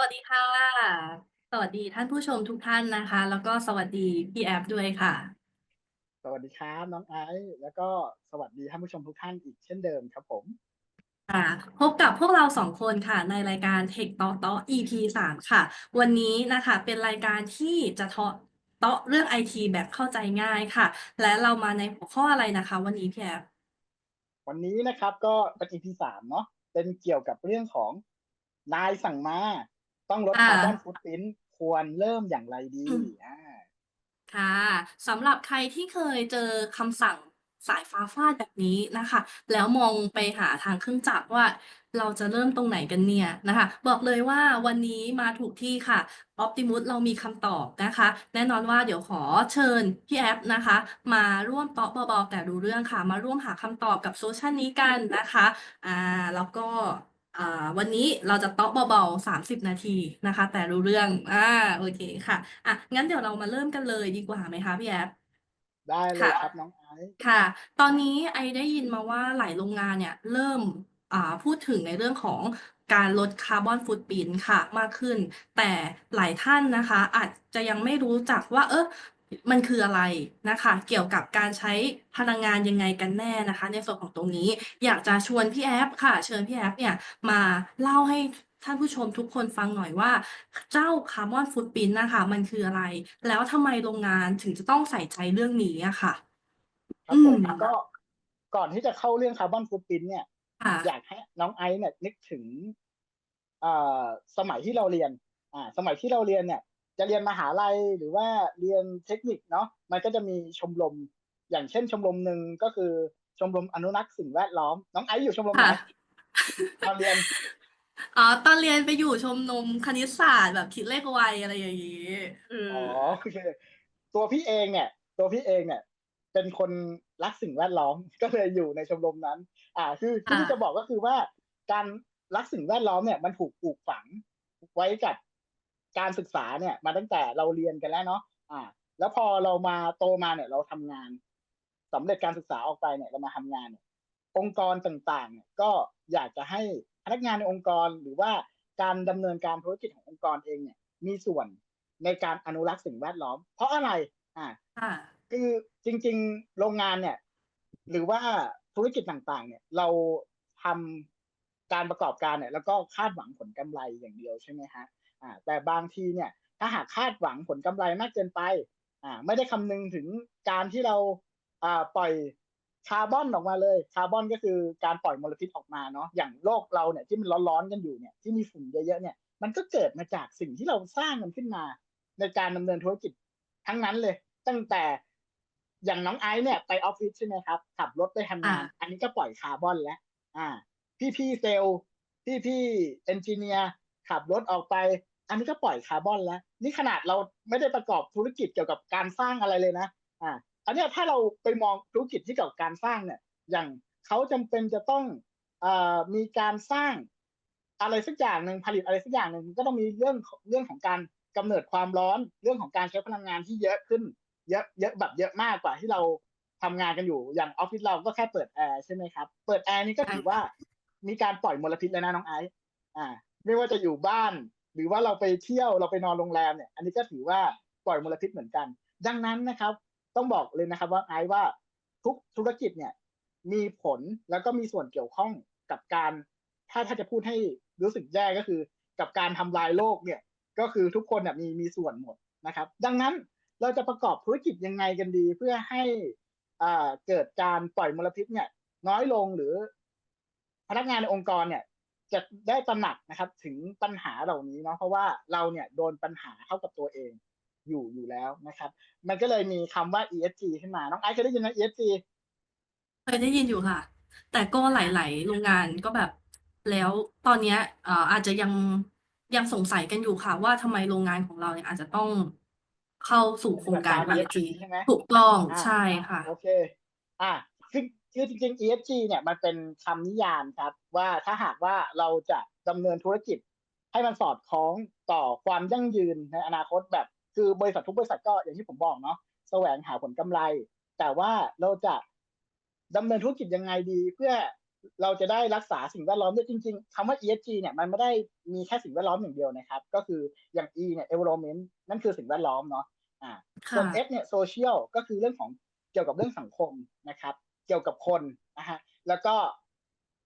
วัสดีค่ะ สวัสดีท่านผู้ชมทุกท่านนะคะ แล้วก็สวัสดีพี่แอฟด้วยค่ะ สวัสดีครับน้องไอซ์แล้วก็สวัสดีท่านผู้ชมทุกท่านอีกเช่นเดิมครับผมค่ะพบกับพวกเราสองคนค่ะในรายการ Tech Talk Talk EP สามค่ะ วันนี้นะคะเป็นรายการที่จะเทาะเตาะเรื่องไอทีแบบเข้าใจง่ายค่ะ และเรามาในหัวข้ออะไรนะคะ วันนี้พี่แอฟวันนี้นะครับก็เป็น EP สามเนาะเป็นเกี่ยวกับเรื่องของนายสั่งมา ต้องลดอ่าคาร์บอนฟุตพิ้นควรเริ่มอย่างไรดีอ่าค่ะสำหรับใครที่เคยเจอคำสั่งสายฟ้าฟาดแบบนี้นะคะ แล้วมองไปหาทางเครื่องจักรว่าเราจะเริ่มตรงไหนกันเนี่ยนะคะ บอกเลยว่าวันนี้มาถูกที่ค่ะ Optimus เรามีคำตอบนะคะ แน่นอนว่าเดี๋ยวขอเชิญพี่แอฟนะคะ มาร่วมเตาะเบาๆแต่รู้เรื่องค่ะ มาร่วมหาคำตอบกับโซเชียลนี้กันนะคะอ่าแล้วก็ อ่าวันนี้เราจะเตาะเบาๆสามสิบนาทีนะคะ แต่รู้เรื่องอ่าโอเคค่ะอะงั้นเดี๋ยวเรามาเริ่มกันเลยดีกว่าไหมคะพี่แอฟได้เลยค่ะครับน้องไอซ์ค่ะ ตอนนี้ไอได้ยินมาว่าหลายโรงงานเนี่ย เริ่มอ่าพูดถึงในเรื่องของการลดคาร์บอนฟุตปรินท์ค่ะมากขึ้น แต่หลายท่านนะคะ อาจจะยังไม่รู้จักว่า เออ มันคืออะไรนะคะ เกี่ยวกับการใช้พลังงานยังไงกันแน่นะคะ ในส่วนของตรงนี้ อยากจะชวนพี่แอฟค่ะ เชิญพี่แอฟเนี่ยมาเล่าให้ท่านผู้ชมทุกคนฟังหน่อยว่า เจ้าคาร์บอนฟุตปรินท์นะคะ มันคืออะไร แล้วทำไมโรงงานถึงจะต้องใส่ใจเรื่องนี้อะค่ะ ครับผมอืม ก็ก่อนที่จะเข้าเรื่องคาร์บอนฟุตพิ้นเนี่ย ค่ะ อยากให้น้องไอซ์เนี่ยนึกถึงเอ่อสมัยที่เราเรียน อ่า สมัยที่เราเรียนเนี่ย จะเรียนมหาลัยหรือว่าเรียนเทคนิคเนาะมันก็จะมีชมรม อย่างเช่นชมรมหนึ่งก็คือชมรมอนุรักษ์สิ่งแวดล้อม น้องไอซ์อยู่ชมรมไหนค่ะตอนเรียนอ๋อตอนเรียนไปอยู่ชมรมคณิตศาสตร์แบบคิดเลขไวอะไรอย่างนี้เอออ๋อโอเคตัวพี่เองเนี่ย ตัวพี่เองเนี่ย เป็นคนรักสิ่งแวดล้อมก็เลยอยู่ในชมรมนั้น อ่า คือที่ที่จะบอกก็คือว่าการรักสิ่งแวดล้อมเนี่ยมันถูกปลูกฝังไว้กับ การศึกษาเนี่ยมาตั้งแต่เราเรียนกันแล้วเนาะอ่า แล้วพอเรามาโตมาเนี่ย เราทำงานสำเร็จการศึกษาออกไปเนี่ยเรามาทำงานเนี่ยองค์กรต่างๆเนี่ยก็อยากจะให้พนักงานในองค์กรหรือว่าการดำเนินการธุรกิจขององค์กรเองเนี่ย มีส่วนในการอนุรักษ์สิ่งแวดล้อม เพราะอะไร อ่าค่ะคือจริง ๆ โรงงานเนี่ย หรือว่าธุรกิจต่างๆ เนี่ย เราทำการประกอบการเนี่ย แล้วก็คาดหวังผลกำไรอย่างเดียวใช่ไหมฮะ อ่าแต่บางทีเนี่ย ถ้าหากคาดหวังผลกำไรมากเกินไปอ่าไม่ได้คำนึงถึงการที่เราอ่าปล่อยคาร์บอนออกมาเลยคาร์บอนก็คือการปล่อยมลพิษออกมาเนาะอย่างโลกเราเนี่ยที่มันร้อนๆกันอยู่เนี่ยที่มีฝุ่นเยอะๆเนี่ยมันก็เกิดมาจากสิ่งที่เราสร้างมันขึ้นมา ในการดำเนินธุรกิจทั้งนั้นเลย ตั้งแต่อย่างน้องไอซ์เนี่ยไปออฟฟิศใช่ไหมครับ ขับรถไปทำงานอ่าอันนี้ก็ปล่อยคาร์บอนแล้ว อ่า พี่พี่ๆเซลล์พี่พี่เอนจิเนียร์ขับรถออกไป อันนี้ก็ปล่อยคาร์บอนแล้ว นี่ขนาดเราไม่ได้ประกอบธุรกิจเกี่ยวกับการสร้างอะไรเลยนะอ่าอันนี้ถ้าเราไปมองธุรกิจที่เกี่ยวกับการสร้างเนี่ย อย่างเขาจำเป็นจะต้องอมีการสร้างอะไรสักอย่างหนึ่งผลิตอะไรสักอย่างหนึ่งก็ต้องมีเรื่องเรื่องของการกำเนิดความร้อนเรื่องของการใช้พลังงานที่เยอะขึ้น เยอะเยอะแบบเยอะมากกว่าที่เราทำงานกันอยู่อย่างออฟฟิศเราก็แค่เปิดแอร์ใช่ไหมครับ เปิดแอร์นี่ก็ถือว่ามีการปล่อยมลพิษแล้วนะน้องไอซ์อ่า ไม่ว่าจะอยู่บ้าน หรือว่าเราไปเที่ยวเราไปนอนโรงแรมเนี่ย อันนี้ก็ถือว่าปล่อยมลพิษเหมือนกัน ดังนั้นนะครับ ต้องบอกเลยนะครับว่าไอซ์ว่าทุกธุรกิจเนี่ยมีผลแล้วก็มีส่วนเกี่ยวข้องกับการถ้าถ้าจะพูดให้รู้สึกแย่ก็คือ กับการทำลายโลกเนี่ยก็คือทุกคนเนี่ยมีมีส่วนหมดนะครับ ดังนั้นเราจะประกอบธุรกิจยังไงกันดี เพื่อให้อ่าเกิดการปล่อยมลพิษเนี่ย น้อยลงหรือพนักงานในองค์กรเนี่ย จะได้ตระหนักนะครับ ถึงปัญหาเหล่านี้เนาะเพราะว่าเราเนี่ยโดนปัญหาเข้ากับตัวเองอยู่อยู่แล้วนะครับ มันก็เลยมีคำว่า ESG ขึ้นมา น้องไอซ์เคยได้ยินไหม ESG เคยได้ยินอยู่ค่ะ แต่ก็หลาย ๆ โรงงานก็แบบแล้วตอนเนี้ยเอ่ออาจจะยังยังสงสัยกันอยู่ค่ะ ว่าทำไมโรงงานของเราเนี่ยอาจจะต้องเข้าสู่โครงการเหมือนตาม ESG ESG ใช่ไหมถูกต้องอ่าใช่ค่ะ โอเค อ่าคือ คือจริงๆ ESG เนี่ยมันเป็นคำนิยามครับ ว่าถ้าหากว่าเราจะดำเนินธุรกิจ ให้มันสอดคล้องต่อความยั่งยืนในอนาคตแบบ คือบริษัททุกบริษัทก็อย่างที่ผมบอกเนาะแสวงหาผลกำไร แต่ว่าเราจะดำเนินธุรกิจยังไงดี เพื่อเราจะได้รักษาสิ่งแวดล้อมด้วยจริง ๆคำว่า ESG เนี่ยมันไม่ได้มีแค่สิ่งแวดล้อมอย่างเดียวนะครับ ก็คืออย่าง E เนี่ย environment นั่นคือสิ่งแวดล้อมเนาะอ่าส่วน S เนี่ย social ก็คือเรื่องของเกี่ยวกับเรื่องสังคมนะครับ เกี่ยวกับคนนะฮะแล้วก็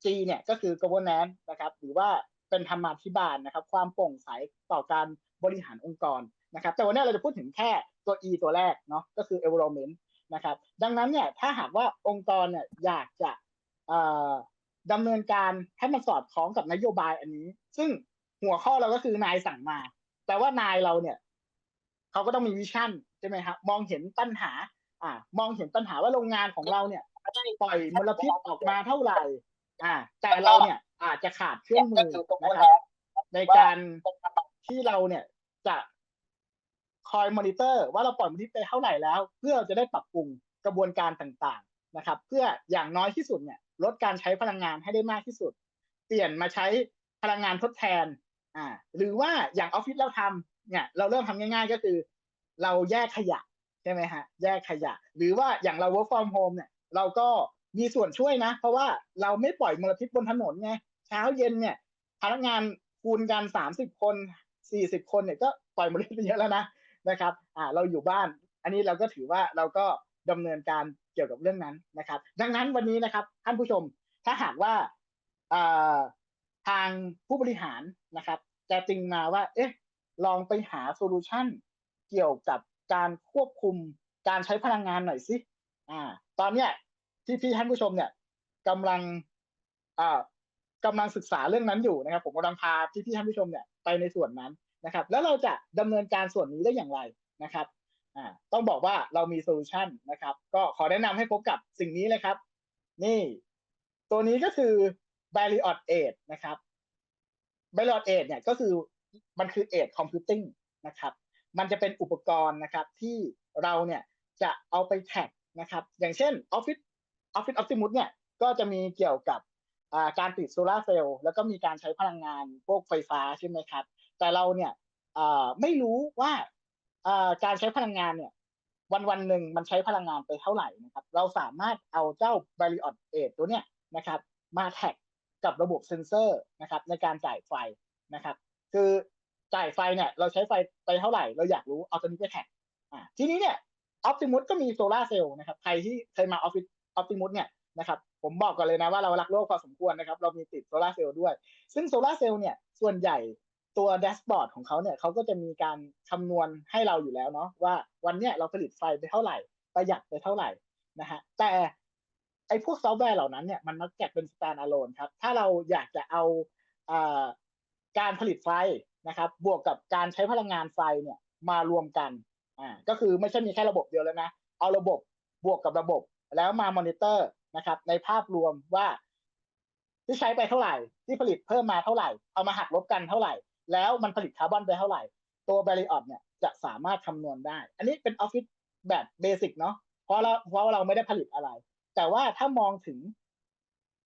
G เนี่ยก็คือ governance นะครับหรือว่าเป็นธรรมาภิบาลนะครับ ความโปร่งใสต่อการบริหารองค์กรนะครับ แต่วันนี้เราจะพูดถึงแค่ตัว E ตัวแรกเนาะก็คือ environment นะครับ ดังนั้นเนี่ยถ้าหากว่าองค์กรเนี่ยอยากจะดำเนินการให้มันสอดคล้องกับนโยบายอันนี้ ซึ่งหัวข้อเราก็คือนายสั่งมา แต่ว่านายเราเนี่ยเขาก็ต้องมีวิชั่นใช่ไหมครับมองเห็นปัญหาอ่ามองเห็นปัญหาว่าโรงงานของเราเนี่ย ปล่อยมลพิษออกมาเท่าไหร่ อ่า แต่เราเนี่ยอาจจะขาดเครื่องมือนะครับในการที่เราเนี่ยจะคอยมอนิเตอร์ ว่าเราปล่อยมลพิษไปเท่าไหร่แล้ว เพื่อจะได้ปรับปรุงกระบวนการต่างๆนะครับ เพื่ออย่างน้อยที่สุดเนี่ย ลดการใช้พลังงานให้ได้มากที่สุด เปลี่ยนมาใช้พลังงานทดแทน อ่า หรือว่าอย่างออฟฟิศเราทำเนี่ยเราเริ่มทำง่าย ๆ ก็คือ เราแยกขยะใช่ไหมฮะ แยกขยะ หรือว่าอย่างเรา work from home เนี่ย เราก็มีส่วนช่วยนะ เพราะว่าเราไม่ปล่อยมลพิษบนถนนไงเช้าเย็นเนี่ยพนักงานคูณกันสามสิบคนสี่สิบคนเนี่ยก็ปล่อยมลพิษเยอะแล้วนะนะครับ อ่าเราอยู่บ้าน อันนี้เราก็ถือว่าเราก็ดำเนินการเกี่ยวกับเรื่องนั้นนะครับ ดังนั้นวันนี้นะครับท่านผู้ชมถ้าหากว่าอ่าทางผู้บริหารนะครับ จะติงมาว่า เอ๊ะ ลองไปหาโซลูชันเกี่ยวกับการควบคุมการใช้พลังงานหน่อยสิ อ่า ตอนเนี้ยที่พี่ท่านผู้ชมเนี่ยกำลังอ่ากำลังศึกษาเรื่องนั้นอยู่นะครับ ผมกำลังพาพี่พี่ท่านผู้ชมเนี่ยไปในส่วนนั้นนะครับ แล้วเราจะดำเนินการส่วนนี้ได้อย่างไรนะครับอ่าต้องบอกว่าเรามีโซลูชันนะครับ ก็ขอแนะนำให้พบกับสิ่งนี้เลยครับ นี่ ตัวนี้ก็คือ b a r r i o t 8นะครับ b a r r i o t 8เนี่ยก็คือมันคือ8 computing นะครับ มันจะเป็นอุปกรณ์นะครับที่เราเนี่ยจะเอาไปแท็ก นะครับ อย่างเช่น Office Office Optimus เนี่ยก็จะมีเกี่ยวกับาการติดโซลาร์เซลล์แล้วก็มีการใช้พลังงานพวกไฟฟ้าใช่ไหมครับ แต่เราเนี่ยไม่รู้ว่าาการใช้พลังงานเนี่ยวันวันหนึ่งมันใช้พลังงานไปเท่าไหร่นะครับ เราสามารถเอาเจ้า b a r r i o t 8ตัวเนี้ยนะครับ มาแท็กกับระบบเซ็นเซอร์นะครับในการจ่ายไฟนะครับ คือจ่ายไฟเนี่ยเราใช้ไฟไปเท่าไหร่ เราอยากรู้เอาตัวนี้ไปแท็กทีนี้เนี่ย Optimus ก็มีโซลาร์เซลล์นะครับ ใครที่เคยมาออฟฟิศ Optimus เนี่ยนะครับ ผมบอกก่อนเลยนะว่าเรารักโลกพอสมควรนะครับ เรามีติดโซลาร์เซลล์ด้วย ซึ่งโซลาร์เซลล์เนี่ยส่วนใหญ่ตัวแดชบอร์ดของเขาเนี่ยเขาก็จะมีการคำนวณให้เราอยู่แล้วเนาะว่าวันเนี้ยเราผลิตไฟไปเท่าไหร่ ประหยัดไปเท่าไหร่นะฮะแต่ไอ้พวกซอฟต์แวร์เหล่านั้นเนี่ยมันมักจะเป็น stand alone ครับ ถ้าเราอยากจะเอาอาการผลิตไฟนะครับ บวกกับการใช้พลังงานไฟเนี่ยมารวมกัน อ่าก็คือไม่ใช่มีแค่ระบบเดียวแล้วนะ เอาระบบบวกกับระบบแล้วมามอนิเตอร์นะครับ ในภาพรวมว่า ที่ใช้ไปเท่าไหร่ ที่ผลิตเพิ่มมาเท่าไหร่ เอามาหักลบกันเท่าไหร่ แล้วมันผลิตคาร์บอนไปเท่าไหร่ ตัว b a r r i o t เนี่ยจะสามารถคำนวณได้ อันนี้เป็นออฟฟิศแบบเบสิกเนาะเพราะเราเพราะเราไม่ได้ผลิตอะไร แต่ว่าถ้ามองถึง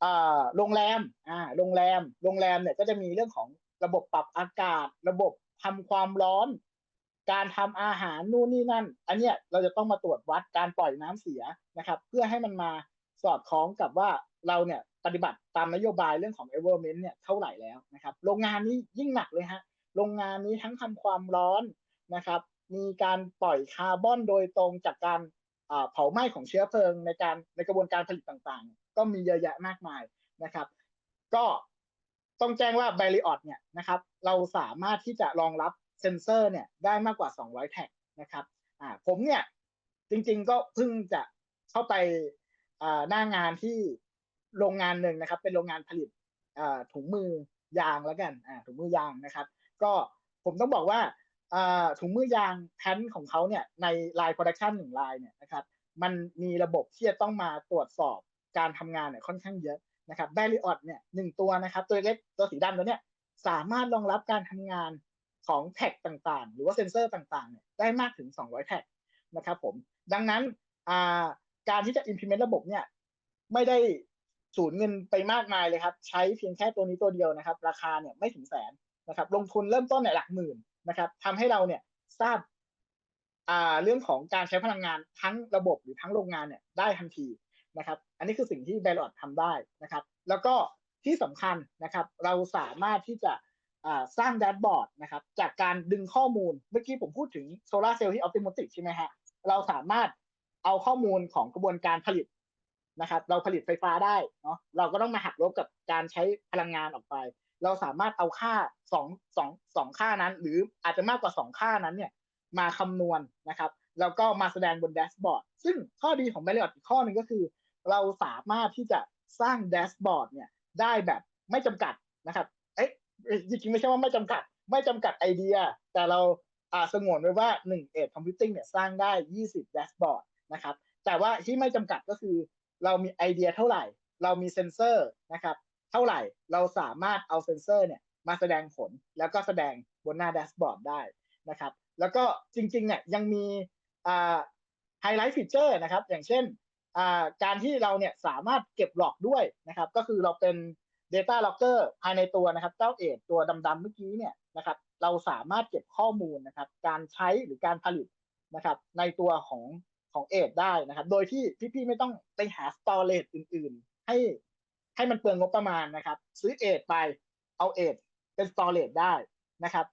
อ่าโรงแรมอ่าโรงแรม โรงแรมเนี่ยก็จะมีเรื่องของระบบปรับอากาศ ระบบทำความร้อน การทำอาหารนู่นนี่นั่น อันเนี้ยเราจะต้องมาตรวจวัดการปล่อยน้ำเสียนะครับ เพื่อให้มันมาสอดคล้องกับว่าเราเนี่ยปฏิบัติตามนโยบายเรื่องของ environment เนี่ยเท่าไหร่แล้วนะครับ โรงงานนี้ยิ่งหนักเลยฮะโรงงานนี้ทั้งทำความร้อนนะครับ มีการปล่อยคาร์บอนโดยตรงจากการเผาไหม้ของเชื้อเพลิงในการในกระบวนการผลิตต่างๆ ก็มีเยอะแยะมากมายนะครับ ก็ต้องแจ้งว่า b a r r i o t เนี่ยนะครับ เราสามารถที่จะรองรับ ซนเซอร์เนี่ยได้มากกว่า 200 แท็กนะครับอ่าผมเนี่ยจริงๆก็เพิ่งจะเข้าไปอ่าหน้างานที่โรงงานหนึ่งนะครับ เป็นโรงงานผลิตอ่าถุงมือยางแล้วกันอ่าถุงมือยางนะครับ ก็ผมต้องบอกว่าอ่าถุงมือยางแพนของเขาเนี่ยในลายโปรดักชันหนึ่งลายเนี่ยนะครับมันมีระบบที่จะต้องมาตรวจสอบการทำงานเนี่ยค่อนข้างเยอะนะครับแบริออตเนี่ยหนึ่งตัวนะครับ ตัวเล็กตัวสีดำตัวเนี้ยสามารถรองรับการทำงาน ของแท็กต่างๆ หรือว่าเซนเซอร์ต่างๆเนี่ยได้มากถึง 200 แท็กนะครับผม ดังนั้นาการที่จะ implement ระบบเนี่ยไม่ได้สูญเงินไปมากมายเลยครับ ใช้เพียงแค่ตัวนี้ตัวเดียวนะครับ ราคาเนี่ยไม่ถึงแสนนะครับ ลงทุนเริ่มต้นเนี่ยหลักหมื่นนะครับทำให้เราเนี่ยทราบาเรื่องของการใช้พลังงานทั้งระบบหรือทั้งโรงงานเนี่ยได้ทันทีนะครับ อันนี้คือสิ่งที่ b a l o t ทำได้นะครับ แล้วก็ที่สำคัญนะครับ เราสามารถที่จะ สร้างแดชบอร์ดนะครับ จากการดึงข้อมูลเมื่อกี้ผมพูดถึงโซลาเซลล์ที่ออ t ติม t ติใช่ไหมฮะเราสามารถเอาข้อมูลของกระบวนการผลิตนะครับ เราผลิตไฟฟ้าได้เนาะเราก็ต้องมาหักลบกับการใช้พลังงานออกไป เราสามารถเอาค่าสองสองสองค่านั้น หรืออาจจะมากกว่าสองค่านั้นเนี่ยมาคำนวณนะครับ แล้วก็มาแสดงบนแดชบอร์ดซึ่งข้อดีของ m a r r i o t อีกข้อหนึ่งก็คือ เราสามารถที่จะสร้างแดชบอร์ดเนี่ยได้แบบไม่จำกัดนะครับ จริงๆไม่ใช่ว่าไม่จำกัด ไม่จำกัดไอเดีย แต่เราอ่าสงวนไว้ว่า1เอ็ดคอมพิวติ้งเนี่ยสร้างได้ 20แดชบอร์ดนะครับ แต่ว่าที่ไม่จำกัดก็คือ เรามีไอเดียเท่าไหร่ เรามีเซนเซอร์นะครับเท่าไหร่เราสามารถเอาเซนเซอร์เนี่ยมาแสดงผลแล้วก็แสดงบนหน้าแดชบอร์ดได้นะครับ แล้วก็จริงๆเนี่ยยังมีอ่าไฮไลท์ฟีเจอร์นะครับ อย่างเช่นการที่เราเนี่ยสามารถเก็บหลอกด้วยนะครับ ก็คือเราเป็น Data Locker ภายในตัวนะครับ เจ้าเอดตัวดำๆเมื่อกี้เนี่ยนะครับ เราสามารถเก็บข้อมูลนะครับ การใช้หรือการผลิตนะครับ ในตัวของของเอดได้นะครับ โดยที่พี่ๆไม่ต้องไปหา storage อื่นๆ ให้ให้มันเปลืองงบประมาณนะครับ ซื้อเอดไปเอาเอดเป็น storage ได้นะครับ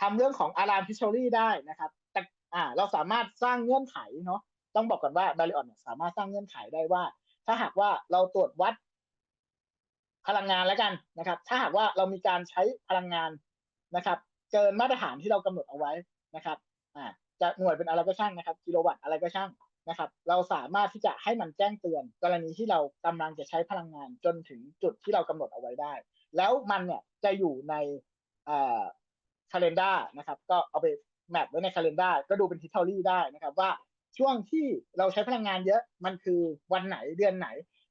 ทำเรื่องของ alarm history ได้นะครับแต่อ่าเราสามารถสร้างเงื่อนไขเนาะต้องบอกก่อนว่า b a r i o n เนี่ยสามารถสร้างเงื่อนไขได้ว่า ถ้าหากว่าเราตรวจวัด พลังงานแล้วกันนะครับ ถ้าหากว่าเรามีการใช้พลังงานนะครับ เกินมาตรฐานที่เรากำหนดเอาไว้นะครับอ่าจะหน่วยเป็นอะไรก็ช่างนะครับ กิโลวัตต์อะไรก็ช่างนะครับ เราสามารถที่จะให้มันแจ้งเตือน กรณีที่เรากำลังจะใช้พลังงานจนถึงจุดที่เรากำหนดเอาไว้ได้ แล้วมันเนี่ยจะอยู่ในอ่า calendar นะครับ ก็เอาไปแมปไว้ใน calendar ก็ดูเป็น history ได้นะครับว่าช่วงที่เราใช้พลังงานเยอะมันคือวันไหนเดือนไหน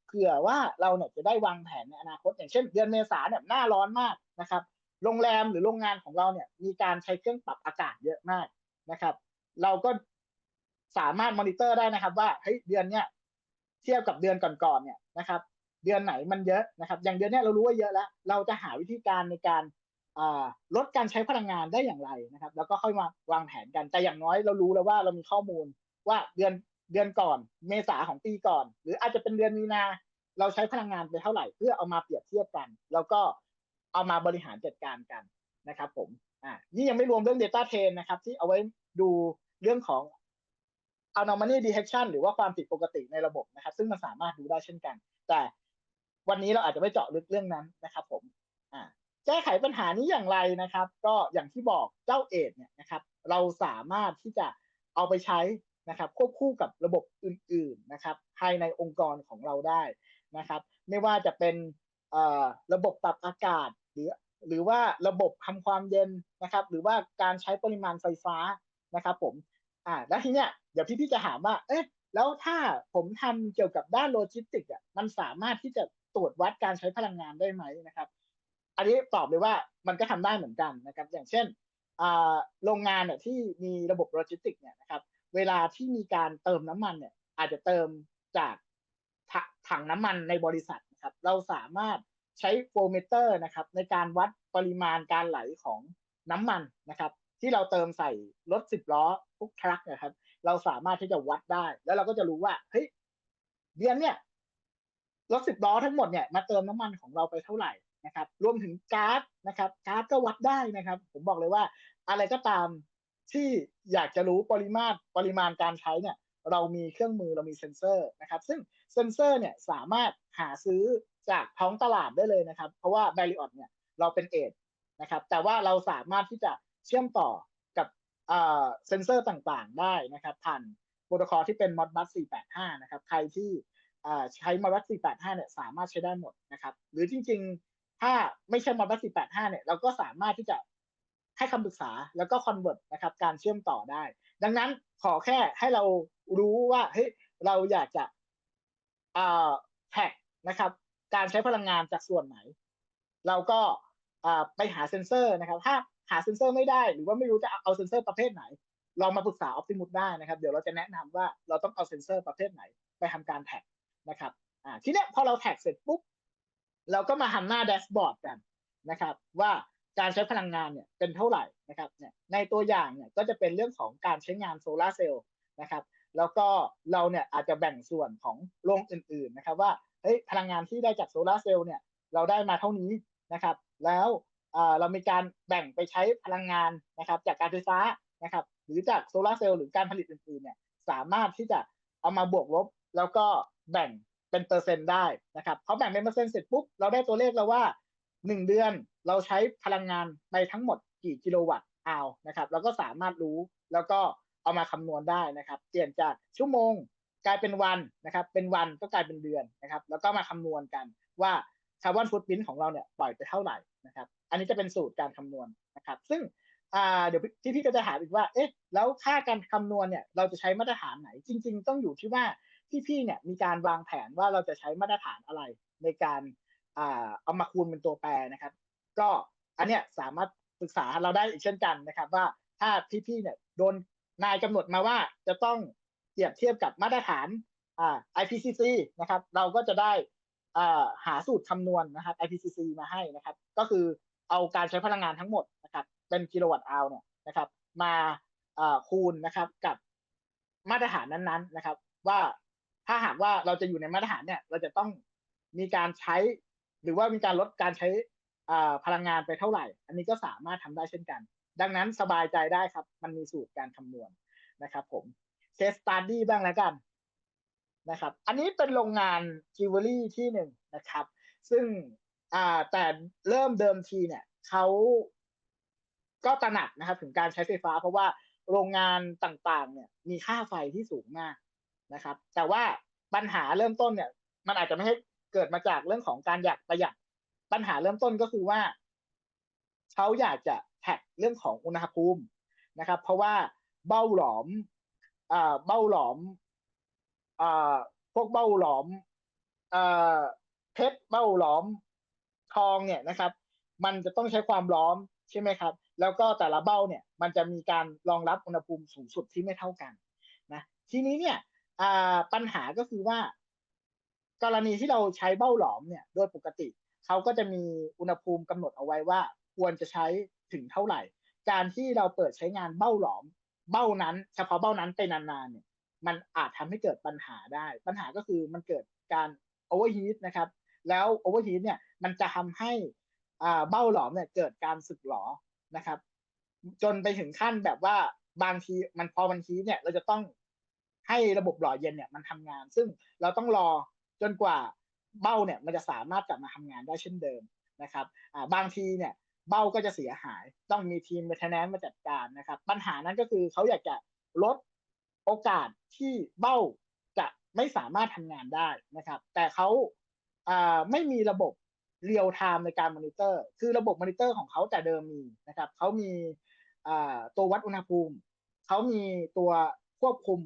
เผื่อว่าเราเนี่ยจะได้วางแผนในอนาคต อย่างเช่น เดือนเมษาเนี่ยหน้าร้อนมากนะครับ โรงแรมหรือโรงงานของเราเนี่ย มีการใช้เครื่องปรับอากาศเยอะมากนะครับ เราก็สามารถมอนิเตอร์ได้นะครับ ว่าเฮ้ยเดือนเนี้ยเทียบกับเดือนก่อนๆเนี่ยนะครับ เดือนไหนมันเยอะนะครับ อย่างเดือนเนี้ยเรารู้ว่าเยอะแล้ว เราจะหาวิธีการในการลดการใช้พลังงานได้อย่างไรนะครับ แล้วก็ค่อยวางวางแผนกันแต่อย่างน้อยเรารู้แล้วว่าเรามีข้อมูลว่าเดือน เดือนก่อน เมษาของปีก่อน หรืออาจจะเป็นเดือนมีนา เราใช้พลังงานไปเท่าไหร่ เพื่อเอามาเปรียบเทียบกัน แล้วก็เอามาบริหารจัดการกันนะครับผมอ่านี่ยังไม่รวมเรื่อง Data Train นะครับ ที่เอาไว้ดูเรื่องของ anomaly detection หรือว่าความผิดปกติในระบบนะครับ ซึ่งมันสามารถดูได้เช่นกัน แต่วันนี้เราอาจจะไม่เจาะลึกเรื่องนั้นนะครับ ผมอ่าแก้ไขปัญหานี้อย่างไรนะครับ ก็อย่างที่บอกเจ้าเอดเนี่ยนะครับ เราสามารถที่จะเอาไปใช้ นะครับควบคู่กับระบบอื่นๆนะครับภายในองค์กรของเราได้นะครับไม่ว่าจะเป็นระบบปรับอากาศหรือหรือว่าระบบทำความเย็นนะครับ หรือว่าการใช้ปริมาณไฟฟ้านะครับผมอ่าแล้วทีเนี้ยเดี๋ยวพี่พี่จะถามว่าเอ๊ะแล้วถ้าผมทำเกี่ยวกับด้านโลจิสติกอะมันสามารถที่จะตรวจวัดการใช้พลังงานได้ไหมนะครับ อันนี้ตอบเลยว่ามันก็ทำได้เหมือนกันนะครับ อย่างเช่นอ่าโรงงานเนี่ยที่มีระบบโลจิสติกเนี่ยนะครับ เวลาที่มีการเติมน้ำมันเนี่ย อาจจะเติมจากถังน้ำมันในบริษัทนะครับ เราสามารถใช้โฟเมเตอร์นะครับ ในการวัดปริมาณการไหลของน้ำมันนะครับ ที่เราเติมใส่รถสิบล้อทุกทรัคนะครับ เราสามารถที่จะวัดได้ แล้วเราก็จะรู้ว่าเฮ้ยเดือนเนี่ยรถสิบล้อทั้งหมดเนี่ยมาเติมน้ำมันของเราไปเท่าไหร่นะครับ รวมถึงก๊าซนะครับก๊าซก็วัดได้นะครับ ผมบอกเลยว่า อะไรก็ตาม ที่อยากจะรู้ปริมาตรปริมาณการใช้เนี่ยเรามีเครื่องมือเรามีเซ็นเซอร์นะครับซึ่งเซ็นเซอร์เนี่ยสามารถหาซื้อจากท้องตลาดได้เลยนะครับ เพราะว่า b a r i o t เนี่ยเราเป็นเอดนะครับแต่ว่าเราสามารถที่จะเชื่อมต่อกับเซ็นเซอร์ต่างๆได้นะครับผ่านโปรโตคอลที่เป็น Modbus 485 นะครับใครที่ใช้ Modbus 485 เนี่ยสามารถใช้ได้หมดนะครับหรือจริงๆ ถ้าไม่ใช่ Modbus 485 เนี่ยเราก็สามารถที่จะ ให้คำปรึกษาแล้วก็ convert นะครับการเชื่อมต่อได้ ดังนั้นขอแค่ให้เรารู้ว่าเฮ้ยเราอยากจะแท็กนะครับ การใช้พลังงานจากส่วนไหน เราก็ไปหาเซ็นเซอร์นะครับ ถ้าหาเซ็นเซอร์ไม่ได้หรือว่าไม่รู้จะเอาเซ็นเซอร์ประเภทไหนลองมาปรึกษา Optimus ได้นะครับ เดี๋ยวเราจะแนะนำว่าเราต้องเอาเซ็นเซอร์ประเภทไหน ไปทำการแท็กนะครับอ่าทีนี้พอเราแท็กเสร็จปุ๊บเราก็มาหันหน้าแดชบอร์ดกันนะครับ ว่า การใช้พลังงานเนี่ยเป็นเท่าไหร่นะครับเนี่ยในตัวอย่างเนี่ยก็จะเป็นเรื่องของการใช้งานโซลาร์เซลล์นะครับแล้วก็เราเนี่ยอาจจะแบ่งส่วนของโรงอื่นๆนะครับว่าเอ้ยพลังงานที่ได้จากโซลาร์เซลล์เนี่ยเราได้มาเท่านี้นะครับ แล้วอ่าเรามีการแบ่งไปใช้พลังงานนะครับจากการไฟฟ้านะครับหรือจากโซลาร์เซลล์หรือการผลิตอื่นๆเนี่ยสามารถที่จะเอามาบวกลบ แล้วก็แบ่งเป็นเปอร์เซ็นต์ได้นะครับพอแบ่งเป็นเปอร์เซ็นต์เสร็จปุ๊บเราได้ตัวเลขแล้วว่า หนึ่งเดือนเราใช้พลังงานไปทั้งหมดกี่กิโลวัตต์อาวนะครับเราก็สามารถรู้แล้วก็เอามาคำนวณได้นะครับเปลี่ยนจากชั่วโมงกลายเป็นวันนะครับ เป็นวันก็กลายเป็นเดือนนะครับ แล้วก็มาคำนวณกันว่าคาร์บอนฟุตพิ้นของเราเนี่ยปล่อยไปเท่าไหร่นะครับ อันนี้จะเป็นสูตรการคำนวณนะครับ ซึ่งเดี๋ยวที่พี่ก็จะถามอีกว่า เอ๊ะ แล้วค่าการคำนวณเนี่ย เราจะใช้มาตรฐานไหน จริง ๆ ต้องอยู่ที่ว่าที่พี่เนี่ยมีการวางแผนว่าเราจะใช้มาตรฐานอะไรในการ เอามาคูณเป็นตัวแปรนะครับ ก็อันเนี้ยสามารถปรึกษาเราได้อีกเช่นกันนะครับ ว่าถ้าพี่ๆเนี่ยโดนนายกำหนดมาว่าจะต้องเปรียบเทียบกับมาตรฐานอ่า IPCC นะครับ เราก็จะได้อ่าหาสูตรคำนวณนะครับ IPCC มาให้นะครับ ก็คือเอาการใช้พลังงานทั้งหมดนะครับ เป็นกิโลวัตต์อาวเนี่ยนะครับ มาอ่าคูณนะครับกับมาตรฐานนั้นๆนะครับ ว่าถ้าหากว่าเราจะอยู่ในมาตรฐานเนี่ย เราจะต้องมีการใช้ หรือว่ามีการลดการใช้พลังงานไปเท่าไหร่ อันนี้ก็สามารถทำได้เช่นกัน ดังนั้นสบายใจได้ครับ มันมีสูตรการคำนวณนะครับ ผมเคสตัดดี้บ้างแล้วกันนะครับ อันนี้เป็นโรงงานจิวเวลรี่ที่หนึ่งนะครับ ซึ่งแต่เริ่มเดิมทีเนี่ยเขาก็ตระหนักนะครับ ถึงการใช้ไฟฟ้า เพราะว่าโรงงานต่างๆ เนี่ย มีค่าไฟที่สูงมากนะครับ แต่ว่าปัญหาเริ่มต้นเนี่ย มันอาจจะไม่ให้ เกิดมาจากเรื่องของการอยากประหยัดปัญหาเริ่มต้นก็คือว่าเขาอยากจะแท็กเรื่องของอุณหภูมินะครับ เพราะว่าเบ้าหลอมอ่าเบ้าหลอมอ่าพวกเบ้าหลอมอ่าเพชรเบ้าหลอมทองเนี่ยนะครับ มันจะต้องใช้ความร้อนใช่ไหมครับ แล้วก็แต่ละเบ้าเนี่ย มันจะมีการรองรับอุณหภูมิสูงสุดที่ไม่เท่ากันนะทีนี้เนี่ยอ่าปัญหาก็คือว่า กรณีที่เราใช้เบ้าหลอมเนี่ยโดยปกติเขาก็จะมีอุณหภูมิกำหนดเอาไว้ว่า ควรจะใช้ถึงเท่าไหร่ การที่เราเปิดใช้งานเบ้าหลอม เบ้านั้น เฉพาะเบ้านั้นไปนานๆเนี่ยมันอาจทำให้เกิดปัญหาได้ ปัญหาก็คือมันเกิดการโอเวอร์ฮีทนะครับ แล้วโอเวอร์ฮีทเนี่ยมันจะทำให้อ่าเบ้าหลอมเนี่ยเกิดการสึกหรอนะครับ จนไปถึงขั้นแบบว่าบางทีมันพอมันฮีทเนี่ยเราจะต้องให้ระบบหล่อเย็นเนี่ยมันทำงาน ซึ่งเราต้องรอ จนกว่าเบ้าเนี่ยมันจะสามารถกลับมาทำงานได้เช่นเดิมนะครับบางทีเนี่ยเบ้าก็จะเสียหายต้องมีทีมเมทแนนมาจัดการนะครับ ปัญหานั้นก็คือเขาอยากจะลดโอกาสที่เบ้าจะไม่สามารถทำงานได้นะครับ แต่เขาไม่มีระบบเรียลไทม์ในการมอนิเตอร์ คือระบบมอนิเตอร์ของเขาแต่เดิมมีนะครับเขามีตัววัดอุณหภูมิเขามีตัวควบคุม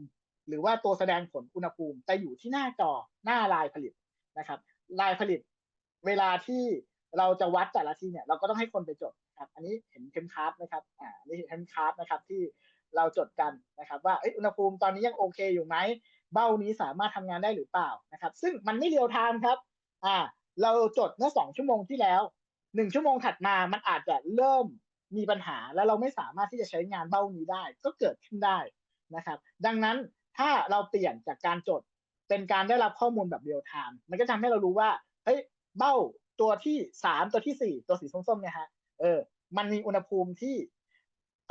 หรือว่าตัวแสดงผลอุณหภูมิแต่อยู่ที่หน้าจอหน้าลายผลิตนะครับ ลายผลิต เวลาที่เราจะวัดแต่ละทีเนี่ย เราก็ต้องให้คนไปจดครับ อันนี้เห็นเทมคาร์ดนะครับ อ่านี่เทมคาร์ดนะครับที่เราจดกันนะครับ ว่าอุณหภูมิตอนนี้ยังโอเคอยู่ไหมเบ้านี้สามารถทำงานได้หรือเปล่านะครับ ซึ่งมันไม่เรียวไทม์ครับ อ่า เราจดเมื่อสองชั่วโมงที่แล้วหนึ่งชั่วโมงถัดมามันอาจจะเริ่มมีปัญหา แล้วเราไม่สามารถที่จะใช้งานเบ้านี้ได้ ก็เกิดขึ้นได้นะครับ ดังนั้น ถ้าเราเปลี่ยนจากการจดเป็นการได้รับข้อมูลแบบเรียลไทม์มันก็ทำให้เรารู้ว่าเฮ้ยเบ้าตัวที่สามตัวที่สี่ตัวสีส้มๆเนี่ยฮะเออ มันมีอุณหภูมิที่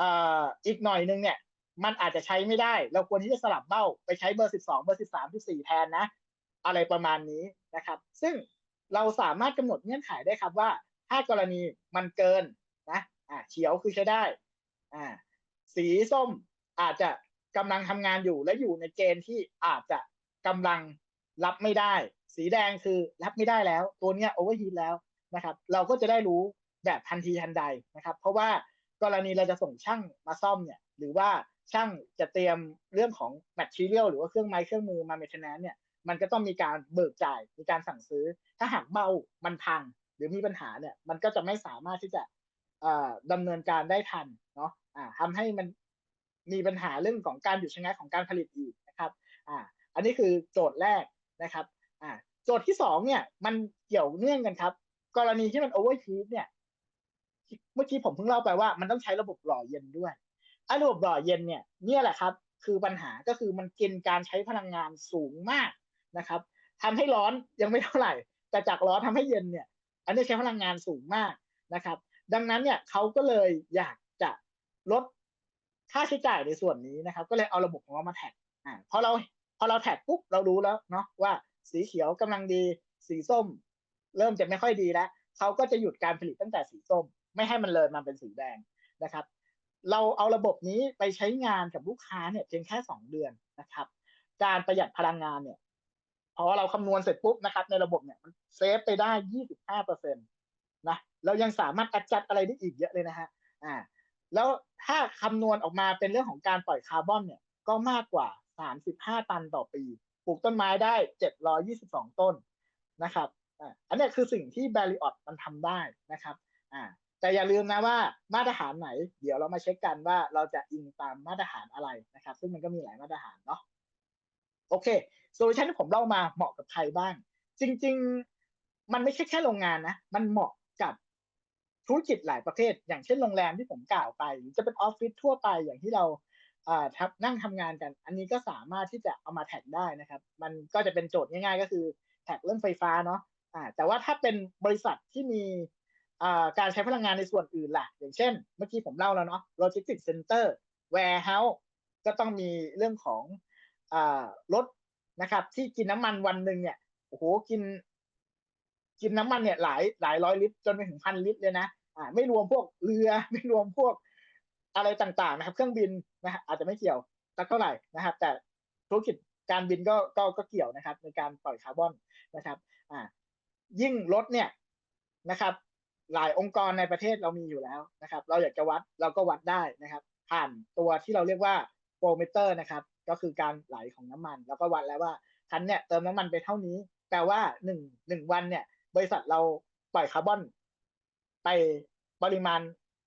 อ่าอีกหน่อยนึงเนี่ย มันอาจจะใช้ไม่ได้ เราควรที่จะสลับเบ้าไปใช้เบอร์สิบสองเบอร์สิบสามสิบสี่แทนนะ อะไรประมาณนี้นะครับ ซึ่งเราสามารถกำหนดเงื่อนไขได้ครับว่า ถ้ากรณีมันเกินนะ อ่าเขียวคือใช้ได้ อ่า สีส้มอาจจะ กำลังทำงานอยู่และอยู่ในเกณฑ์ที่อาจจะกำลังรับไม่ได้ สีแดงคือรับไม่ได้แล้ว ตัวเนี้ยโอเวอร์ฮีทแล้วนะครับ เราก็จะได้รู้แบบทันทีทันใดนะครับ เพราะว่ากรณีเราจะส่งช่างมาซ่อมเนี่ย หรือว่าช่างจะเตรียมเรื่องของแมทชีเรียลหรือว่าเครื่องไม้เครื่องมือมาเมทแนนเนี่ยมันก็ต้องมีการเบิกจ่ายมีการสั่งซื้อ ถ้าหากเบามันพัง หรือมีปัญหาเนี่ย มันก็จะไม่สามารถที่จะดำเนินการได้ทันเนาะอ่าทำให้มัน มีปัญหาเรื่องของการหยุดชะงักของการผลิตอีกนะครับอ่าอันนี้คือโจทย์แรกนะครับอ่าโจทย์ที่สองเนี่ยมันเกี่ยวเนื่องกันครับ กรณีที่มันโอเวอร์ฮีทเนี่ยเมื่อกี้ผมเพิ่งเล่าไปว่ามันต้องใช้ระบบหล่อเย็นด้วยไอ้ระบบหล่อเย็นเนี่ยเนี่ยแหละครับคือปัญหาก็คือมันกินการใช้พลังงานสูงมากนะครับทำให้ร้อนยังไม่เท่าไหร่ แต่จากร้อนทำให้เย็นเนี่ย อันนี้ใช้พลังงานสูงมากนะครับ ดังนั้นเนี่ยเขาก็เลยอยากจะลด ค่าใช้จ่ายในส่วนนี้นะครับ ก็เลยเอาระบบของเรามาแท็กอ่าพอเราพอเราแท็กปุ๊บเรารู้แล้วเนาะว่าสีเขียวกำลังดี สีส้ม เริ่มจะไม่ค่อยดีแล้วเขาก็จะหยุดการผลิตตั้งแต่สีส้ม ไม่ให้มันเลยมาเป็นสีแดงนะครับ เราเอาระบบนี้ไปใช้งานกับลูกค้าเนี่ยเพียงแค่สองเดือนนะครับ การประหยัดพลังงานเนี่ยพอเราคำนวณเสร็จปุ๊บนะครับ ในระบบเนี่ยมันเซฟไปได้ยี่สิบห้าเปอร์เซ็นตนะเรายังสามารถอัดจัดอะไรได้อีกเยอะเลยนะฮะอ่า แล้วถ้าคำนวณออกมาเป็นเรื่องของการปล่อยคาร์บอนเนี่ย ก็มากกว่า 35 ตันต่อปี ปลูกต้นไม้ได้ 722 ต้นนะครับอันนี้คือสิ่งที่แบริออตมันทำได้นะครับอ่าแต่อย่าลืมนะว่ามาตรฐานไหน เดี๋ยวเรามาเช็คกันว่าเราจะอิงตามมาตรฐานอะไรนะครับ ซึ่งมันก็มีหลายมาตรฐานเนาะโอเคโซลูชันที่ผมเล่ามาเหมาะกับใครบ้าง จริง ๆ มันไม่ใช่แค่โรงงานนะ มันเหมาะกับ ธุรกิจหลายประเภท อย่างเช่นโรงแรมที่ผมกล่าวไป หรือจะเป็นออฟฟิศทั่วไปอย่างที่เราทับนั่งทำงานกัน อันนี้ก็สามารถที่จะเอามาแท็กได้นะครับ มันก็จะเป็นโจทย์ง่าย ๆ ก็คือแท็กเรื่องไฟฟ้าเนาะแต่ว่าถ้าเป็นบริษัทที่มีการใช้พลังงานในส่วนอื่นล่ะ อย่างเช่น เมื่อกี้ผมเล่าแล้วเนาะโลจิสติกเซ็นเตอร์แวร์เฮาส์ก็ต้องมีเรื่องของอรถนะครับ ที่กินน้ำมันวันหนึ่งเนี่ยโอ้โหกิน กินน้ำมันเนี่ยหลายหลายร้อยลิตรจนไปถึงพันลิตรเลยนะอ่าไม่รวมพวกเรือไม่รวมพวกอะไรต่างๆนะครับ เครื่องบินนะฮะอาจจะไม่เกี่ยวสักเท่าไหร่นะครับ แต่ธุรกิจการบินก็ก็ก็เกี่ยวนะครับ ในการปล่อยคาร์บอนนะครับ อ่า ยิ่งรถเนี่ยนะครับ หลายองค์กรในประเทศเรามีอยู่แล้วนะครับ เราอยากจะวัดเราก็วัดได้นะครับ ผ่านตัวที่เราเรียกว่าโฟลเมเตอร์นะครับ ก็คือการไหลของน้ำมัน แล้วก็วัดแล้วว่าคันเนี่ยเติมน้ำมันไปเท่านี้แปลว่าหนึ่งหนึ่งวันเนี่ย บริษัทเราปล่อยคาร์บอน ไปปริมาณ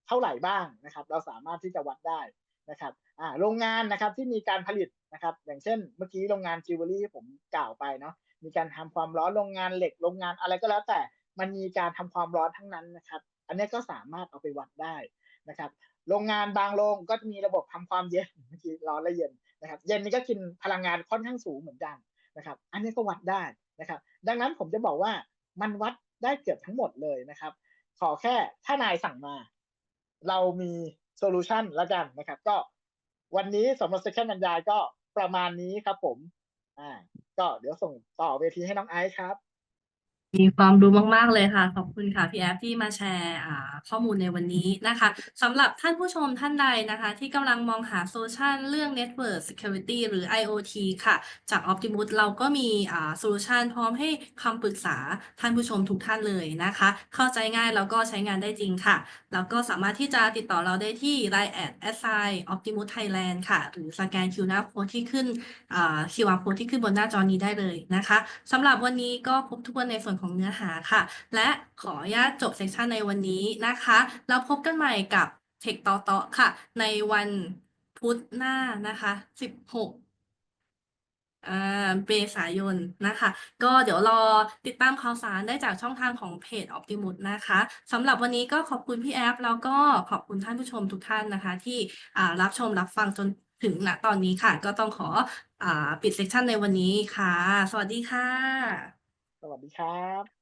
เท่าไหร่บ้างนะครับ เราสามารถที่จะวัดได้นะครับโรงงานนะครับที่มีการผลิตนะครับ อย่างเช่น เมื่อกี้โรงงานจิวเวลรี่ที่ผมกล่าวไปเนาะมีการทำความร้อนโรงงานเหล็กโรงงานอะไรก็แล้ว แต่มันมีการทำความร้อนทั้งนั้นนะครับ อันนี้ก็สามารถเอาไปวัดได้นะครับ โรงงานบางโรงก็จะมีระบบทำความเย็นเมื่อกี้ร้อนและเย็นนะครับ เย็นนี่ก็กินพลังงานค่อนข้างสูงเหมือนกันนะครับ อันนี้ก็วัดได้นะครับ ดังนั้นผมจะบอกว่า มันวัดได้เกือบทั้งหมดเลยนะครับ ขอแค่ถ้านายสั่งมา เรามีโซลูชันแล้วกันนะครับ ก็วันนี้สำหรับเซสชันบรรยายก็ประมาณนี้ครับผม อ่า ก็เดี๋ยวส่งต่อเวทีให้น้องไอซ์ครับ มีความรู้มากๆเลยค่ะ ขอบคุณค่ะพี่แอฟที่มาแชร์อ่าข้อมูลในวันนี้นะคะสำหรับท่านผู้ชมท่านใดนะคะ ที่กำลังมองหาโซลูชันเรื่อง Network Security หรือ IoT ค่ะ จาก Optimus เราก็มีอ่าโซลูชันพร้อมให้คำปรึกษาท่านผู้ชมทุกท่านเลยนะคะ เข้าใจง่ายแล้วก็ใช้งานได้จริงค่ะ แล้วก็สามารถที่จะติดต่อเราได้ที่ Line at s i Optimus Thailand ค่ะ หรือสแกน QR code ที่ขึ้นอ่า QR code ที่ขึ้นบนหน้าจอนี้ได้เลยนะคะสำหรับวันนี้ก็ครบถ้วนในส่วนของของเนื้อหาค่ะ และขออนุญาตจบเซสชันในวันนี้นะคะ แล้วพบกันใหม่กับเทคต่อต่อค่ะ ในวันพุธหน้านะคะ16อ่าเมษายนนะคะ ก็เดี๋ยวรอติดตามข่าวสารได้จากช่องทางของเพจ Optimus นะคะสำหรับวันนี้ก็ขอบคุณพี่แอฟ แล้วก็ขอบคุณท่านผู้ชมทุกท่านนะคะ ที่รับชมรับฟังจนถึงณตอนนี้ค่ะ ก็ต้องขออปิดเซสชันในวันนี้ค่ะ สวัสดีค่ะ สวัสดีครับ